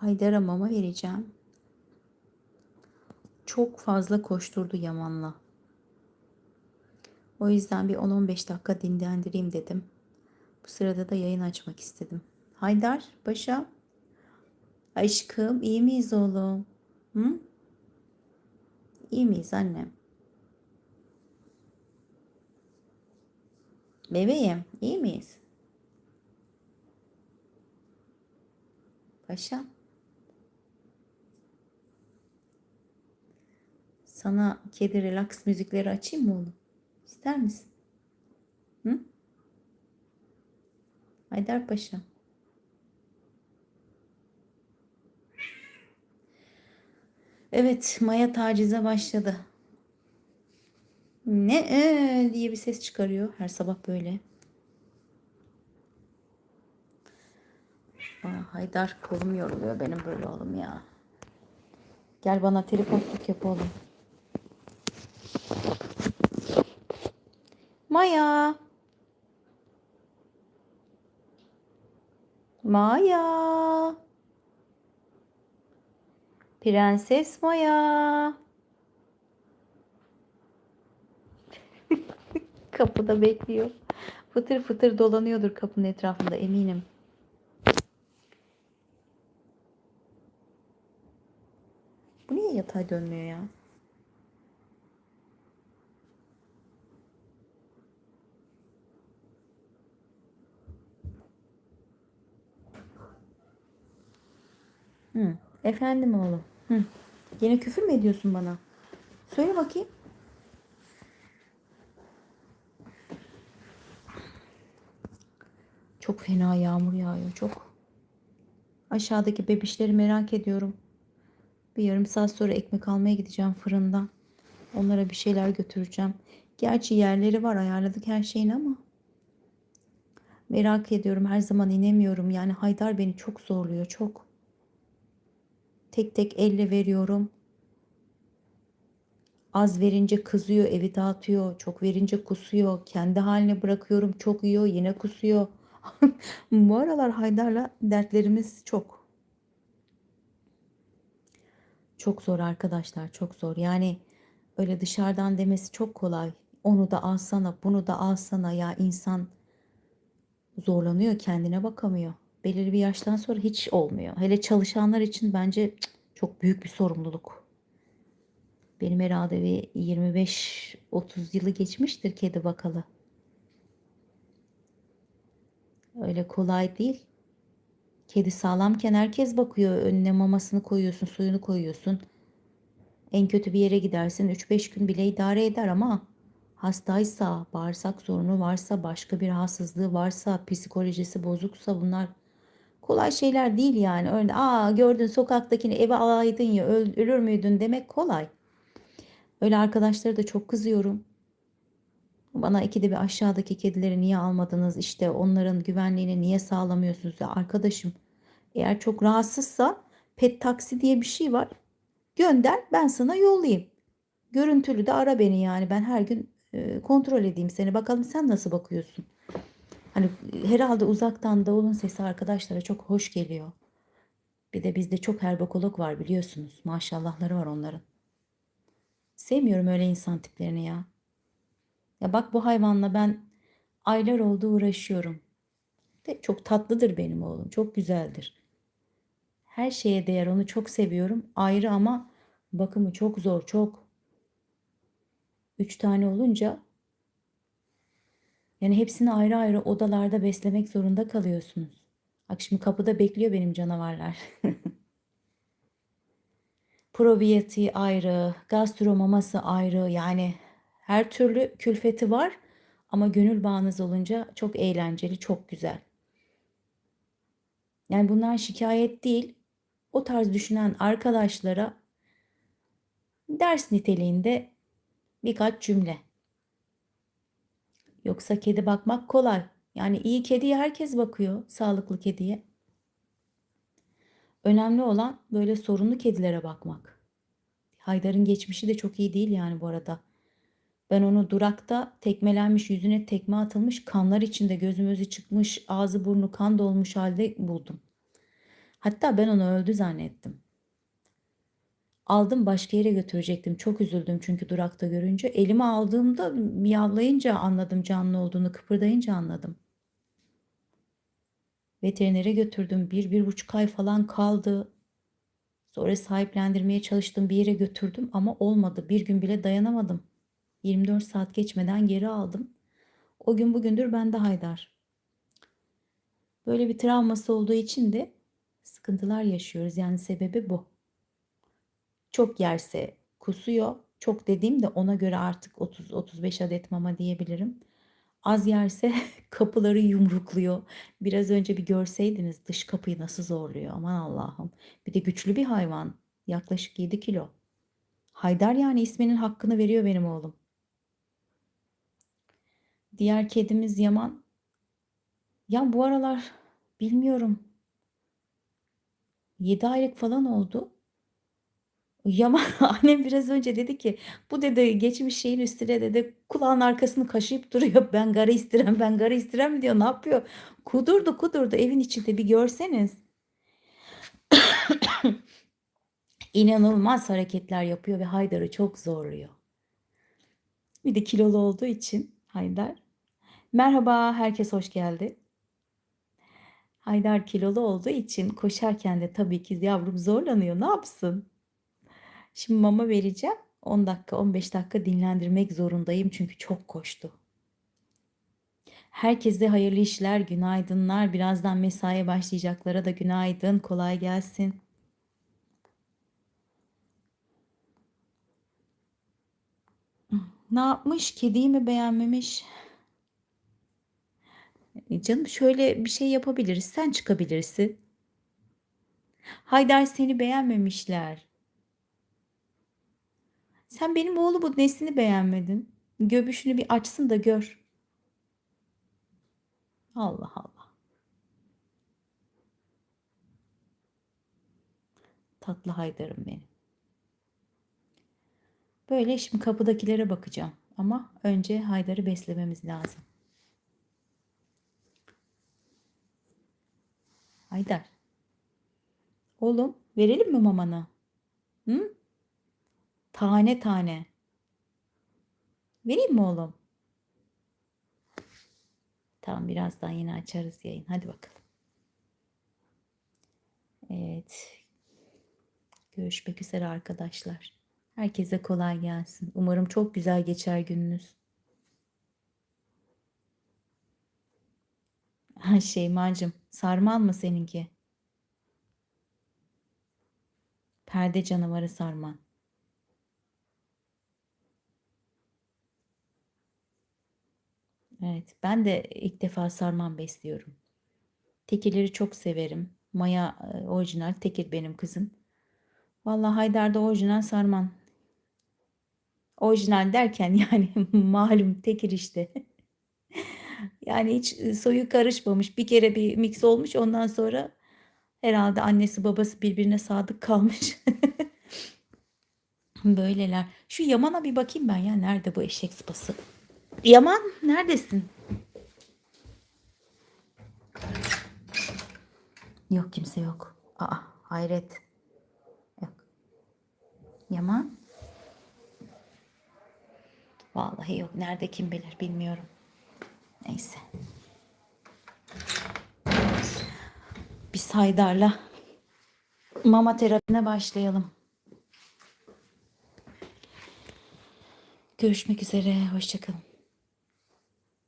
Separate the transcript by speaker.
Speaker 1: Haydar'a mama vereceğim. Çok fazla koşturdu Yaman'la. O yüzden bir 10-15 dakika dinlendireyim dedim. Bu sırada da yayın açmak istedim. Haydar, Paşa. Aşkım, iyi miyiz oğlum? Hı? İyi miyiz annem? Bebeğim, iyi miyiz? Paşa. Sana kedi relax müzikleri açayım mı oğlum? İster misin? Hı? Haydar Paşa. Evet, Maya tacize başladı. Ne ee diye bir ses çıkarıyor her sabah böyle. Aa, Haydar kolum yoruluyor benim böyle oğlum ya. Gel bana tripodluk yap oğlum. Maya. Maya. Prenses Maya. Kapıda bekliyor. Fıtır fıtır dolanıyordur kapının etrafında eminim. Bu niye yatay dönmüyor ya? Hı. Efendim oğlum. Hı. Yine küfür mü ediyorsun bana? Söyle bakayım. Çok fena yağmur yağıyor çok. Aşağıdaki bebişleri merak ediyorum. Bir yarım saat sonra ekmek almaya gideceğim fırından. Onlara bir şeyler götüreceğim. Gerçi yerleri var ayarladık her şeyin ama. Merak ediyorum her zaman inemiyorum. Yani Haydar beni çok zorluyor çok. Tek tek elle veriyorum. Az verince kızıyor, evi dağıtıyor. Çok verince kusuyor. Kendi haline bırakıyorum. Çok yiyor, yine kusuyor. Bu aralar Haydar'la dertlerimiz çok. Çok zor arkadaşlar, çok zor. Yani öyle dışarıdan demesi çok kolay. Onu da alsana, bunu da alsana ya insan zorlanıyor, kendine bakamıyor. Belirli bir yaştan sonra hiç olmuyor. Hele çalışanlar için bence çok büyük bir sorumluluk. Benim herhalde bir 25-30 yılı geçmiştir kedi bakalı. Öyle kolay değil. Kedi sağlamken herkes bakıyor. Önüne mamasını koyuyorsun, suyunu koyuyorsun. En kötü bir yere gidersin 3-5 gün bile idare eder ama hastaysa, bağırsak sorunu varsa, başka bir rahatsızlığı varsa, psikolojisi bozuksa bunlar kolay şeyler değil yani. Öyle aa gördün sokaktakini eve alaydın ya öl, ölür müydün demek kolay. Öyle arkadaşları da çok kızıyorum. Bana ikide bir aşağıdaki kedileri niye almadınız? İşte onların güvenliğini niye sağlamıyorsunuz? Ya arkadaşım eğer çok rahatsızsa pet taksi diye bir şey var. Gönder ben sana yollayayım. Görüntülü de ara beni yani. Ben her gün kontrol edeyim seni. Bakalım sen nasıl bakıyorsun? Hani herhalde uzaktan davulun sesi arkadaşlara çok hoş geliyor. Bir de bizde çok herbokolog var biliyorsunuz. Maşallahları var onların. Sevmiyorum öyle insan tiplerini ya. Ya bak bu hayvanla ben aylar oldu uğraşıyorum. De çok tatlıdır benim oğlum. Çok güzeldir. Her şeye değer onu çok seviyorum. Ayrı ama bakımı çok zor çok. Üç tane olunca yani hepsini ayrı ayrı odalarda beslemek zorunda kalıyorsunuz. Bak şimdi kapıda bekliyor benim canavarlar. Probiyatiği ayrı, gastromaması ayrı yani her türlü külfeti var ama gönül bağınız olunca çok eğlenceli, çok güzel. Yani bunlar şikayet değil. O tarz düşünen arkadaşlara ders niteliğinde birkaç cümle. Yoksa kedi bakmak kolay. Yani iyi kediye herkes bakıyor, sağlıklı kediye. Önemli olan böyle sorunlu kedilere bakmak. Haydar'ın geçmişi de çok iyi değil yani bu arada. Ben onu durakta tekmelenmiş, yüzüne tekme atılmış, kanlar içinde gözüm özü çıkmış, ağzı burnu kan dolmuş halde buldum. Hatta ben onu öldü zannettim. Aldım başka yere götürecektim. Çok üzüldüm çünkü durakta görünce. Elime aldığımda miyavlayınca anladım canlı olduğunu, kıpırdayınca anladım. Veterinere götürdüm. Bir, bir buçuk ay falan kaldı. Sonra sahiplendirmeye çalıştım. Bir yere götürdüm ama olmadı. Bir gün bile dayanamadım. 24 saat geçmeden geri aldım. O gün bugündür bende Haydar. Böyle bir travması olduğu için de sıkıntılar yaşıyoruz. Yani sebebi bu. Çok yerse kusuyor. Çok dediğim de ona göre artık 30-35 adet mama diyebilirim. Az yerse kapıları yumrukluyor. Biraz önce bir görseydiniz dış kapıyı nasıl zorluyor. Aman Allah'ım. Bir de güçlü bir hayvan. Yaklaşık 7 kilo. Haydar yani isminin hakkını veriyor benim oğlum. Diğer kedimiz Yaman. Ya bu aralar bilmiyorum. 7 aylık falan oldu. Yaman annem biraz önce dedi ki bu dedi geçmiş şeyin üstüne dedi kulağın arkasını kaşıyıp duruyor. Ben garı istirem ben garı istirem diyor ne yapıyor? Kudurdu kudurdu evin içinde bir görseniz. İnanılmaz hareketler yapıyor ve Haydar'ı çok zorluyor. Bir de kilolu olduğu için Haydar. Merhaba herkes hoş geldi. Haydar kilolu olduğu için koşarken de tabii ki yavrum zorlanıyor. Ne yapsın? Şimdi mama vereceğim. 10 dakika 15 dakika dinlendirmek zorundayım çünkü çok koştu. Herkese hayırlı işler, günaydınlar. Birazdan mesaiye başlayacaklara da günaydın, kolay gelsin. Ne yapmış? Kediyi mi beğenmemiş? E Canım şöyle bir şey yapabiliriz. Sen çıkabilirsin. Haydar seni beğenmemişler. Sen benim oğlu bu nesini beğenmedin. Göbüşünü bir açsın da gör. Allah Allah. Tatlı Haydar'ım benim. Böyle şimdi kapıdakilere bakacağım. Ama önce Haydar'ı beslememiz lazım. Haydar. Oğlum verelim mi mamanı? Hı? Tane tane. Vereyim mi oğlum? Tamam birazdan yine açarız yayın. Hadi bakalım. Evet. Görüşmek üzere arkadaşlar. Herkese kolay gelsin. Umarım çok güzel geçer gününüz. Ha Şeymacığım, sarmal mı seninki? Perde canavarı sarman. Evet, ben de ilk defa sarman besliyorum. Tekirleri çok severim. Maya e, orijinal, tekir benim kızım. Vallahi Haydar da orijinal sarman. Orijinal derken yani malum tekir işte. yani hiç e, soyu karışmamış. Bir kere bir mix olmuş ondan sonra herhalde annesi babası birbirine sadık kalmış. Böyleler. Şu Yaman'a bir bakayım ben ya. Nerede bu eşek sıpası? Yaman neredesin? Yok kimse yok. Aa hayret. Yok. Yaman. Vallahi yok. Nerede kim bilir bilmiyorum. Neyse. Biz Haydar'la mama terapine başlayalım. Görüşmek üzere. Hoşçakalın.